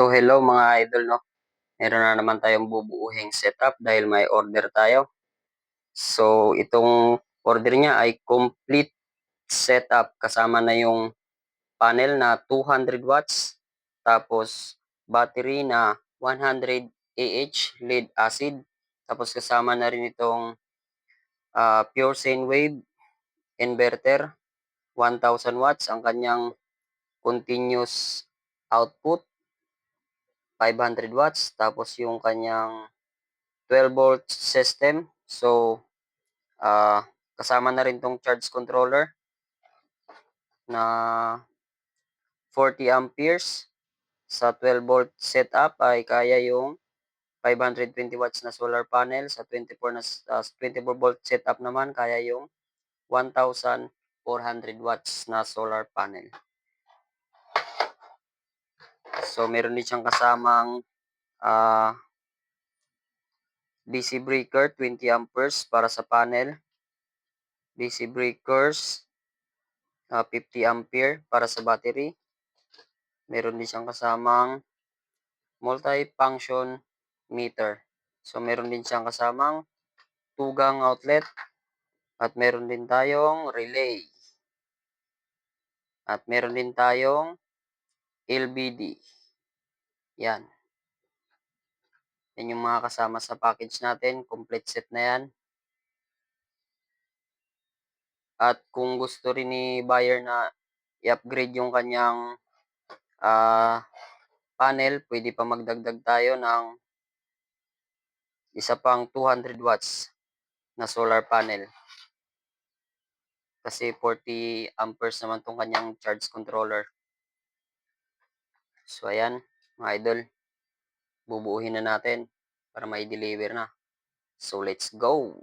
So hello mga idol no. Meron na naman tayong bubuuhing setup dahil may order tayo. So itong order niya ay complete setup kasama na yung panel na 200 watts tapos battery na 100 AH lead acid tapos kasama na rin itong ah, pure sine wave inverter 1000 watts ang kanyang continuous output 500 watts tapos yung kanyang 12 volt system. So ah kasama na rin tong charge controller na 40 amperes. Sa 12 volt setup ay kaya yung 520 watts na solar panel. Sa 24 na ah, 24 volt setup naman kaya yung 1400 watts na solar panel So, meron din siyang kasamang ah, DC breaker, 20 amperes para sa panel. DC breakers, ah, 50 ampere para sa battery. Meron din siyang kasamang multi-function meter. So, meron din siyang kasamang tugang outlet. At meron din tayong relay. At meron din tayong LBD. Yan. Yan yung mga kasama sa package natin. Complete set na yan. At kung gusto rin ni buyer na i-upgrade yung kanyang ah, panel, pwede pa magdagdag tayo ng isa pang 200 watts na solar panel. Kasi 40 amperes naman tong kanyang charge controller. So ayan, mga idol. Bubuuhin na natin para may deliver na. So let's go!